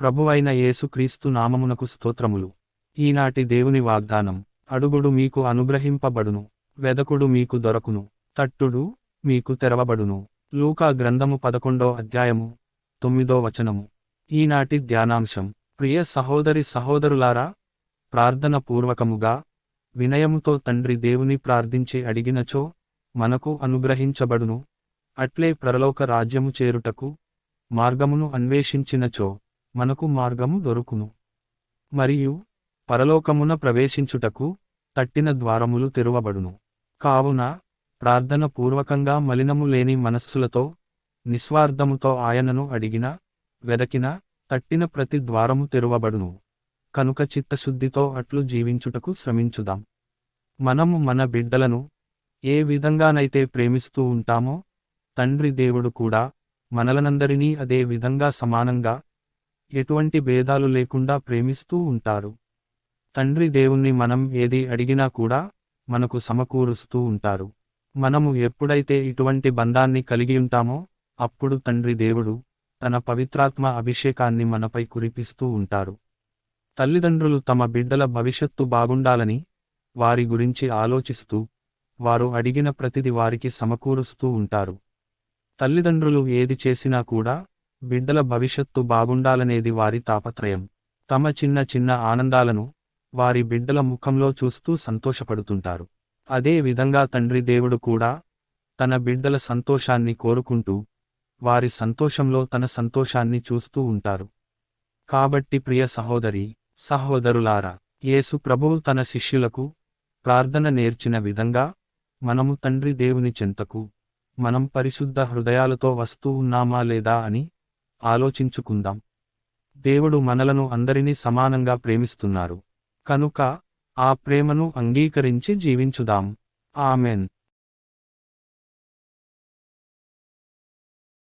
ప్రభువైన యేసుక్రీస్తు నామమునకు స్తోత్రములు. ఈనాటి దేవుని వాగ్దానం అడుగుడు మీకు అనుగ్రహింపబడును వెదకుడు మీకు దొరకును తట్టుడు మీకు తెరవబడును. లూకా గ్రంథము పదకొండో అధ్యాయము తొమ్మిదో వచనము. ఈనాటి ధ్యానాంశం ప్రియ సహోదరి సహోదరులారా ప్రార్థన పూర్వకముగా వినయముతో తండ్రి దేవుని ప్రార్థించి అడిగినచో మనకు అనుగ్రహించబడును. అట్లే ప్రలోక రాజ్యము చేరుటకు మార్గమును అన్వేషించినచో మనకు మార్గము దొరుకును. మరియు పరలోకమున ప్రవేశించుటకు తట్టిన ద్వారములు తెరువబడును. కావున ప్రార్థన పూర్వకంగా మలినము లేని మనస్సులతో నిస్వార్థముతో ఆయనను అడిగిన వెదకిన తట్టిన ప్రతి ద్వారము తెరువబడును. కనుక చిత్తశుద్ధితో అట్లు జీవించుటకు శ్రమించుదాం. మనము మన బిడ్డలను ఏ విధంగానైతే ప్రేమిస్తూ ఉంటామో తండ్రి దేవుడు కూడా మనలనందరినీ అదే విధంగా సమానంగా ఎటువంటి భేదాలు లేకుండా ప్రేమిస్తూ ఉంటారు. తండ్రి దేవుణ్ణి మనం ఏది అడిగినా కూడా మనకు సమకూరుస్తూ ఉంటారు. మనము ఎప్పుడైతే ఇటువంటి బంధాన్ని కలిగి ఉంటామో అప్పుడు తండ్రి దేవుడు తన పవిత్రాత్మ అభిషేకాన్ని మనపై కురిపిస్తూ ఉంటారు. తల్లిదండ్రులు తమ బిడ్డల భవిష్యత్తు బాగుండాలని వారి గురించి ఆలోచిస్తూ వారు అడిగిన ప్రతిది వారికి సమకూరుస్తూ ఉంటారు. తల్లిదండ్రులు ఏది చేసినా కూడా బిడ్డల భవిష్యత్తు బాగుండాలనేది వారి తాపత్రయం. తమ చిన్న చిన్న ఆనందాలను వారి బిడ్డల ముఖంలో చూస్తూ సంతోషపడుతుంటారు. అదే విధంగా తండ్రి దేవుడు కూడా తన బిడ్డల సంతోషాన్ని కోరుకుంటూ వారి సంతోషంలో తన సంతోషాన్ని చూస్తూ ఉంటారు. కాబట్టి ప్రియ సహోదరి సహోదరులారా యేసు ప్రభువు తన శిష్యులకు ప్రార్థన నేర్చిన విధంగా మనము తండ్రి దేవుని చెంతకు మనం పరిశుద్ధ హృదయాలతో వస్తూ ఉన్నామా లేదా అని ఆలోచించుకుందాం. దేవుడు మనలను అందరినీ సమానంగా ప్రేమిస్తున్నారు. కనుక ఆ ప్రేమను అంగీకరించి జీవించుదాం. ఆమెన్.